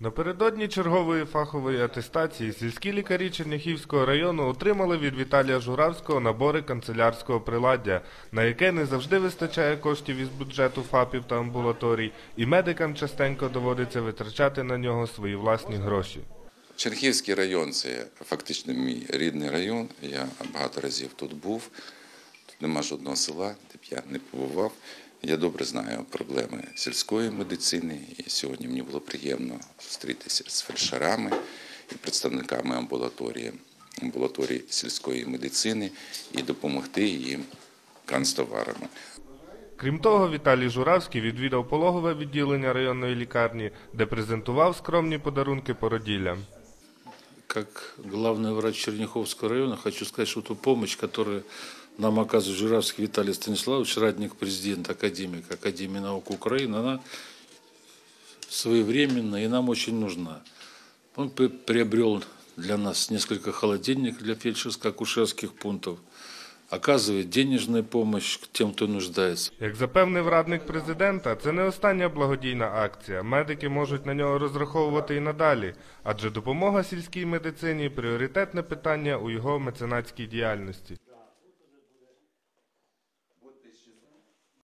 Напередодні чергової фахової атестації сільські лікарі Черняхівського району отримали від Віталія Журавського набори канцелярського приладдя, на яке не завжди вистачає коштів із бюджету ФАПів та амбулаторій, і медикам частенько доводиться витрачати на нього свої власні гроші. Чернігівський район це фактично мій рідний район. Я багато разів тут був. Тут нема жодного села, де б я не побував. Я добре знаю проблеми сільської медицини, і сьогодні мені було приємно зустрітися з фельдшерами і представниками амбулаторії, амбулаторії сільської медицини і допомогти їм канцтоварами. Крім того, Віталій Журавський відвідав пологове відділення районної лікарні, де презентував скромні подарунки породіллям. Как главный врач Черняховского района хочу сказать, что ту помощь, которую нам оказывает Журавский Виталий Станиславович, радник президента, академик Академии наук Украины, она своевременна и нам очень нужна. Он при- приобрел для нас несколько холодильников для фельдшерско-акушерских пунктов, оказує денежну допомогу тим, хто нуждається. Як запевнив радник президента, це не остання благодійна акція. Медики можуть на нього розраховувати і надалі, адже допомога сільській медицині пріоритетне питання у його меценатській діяльності.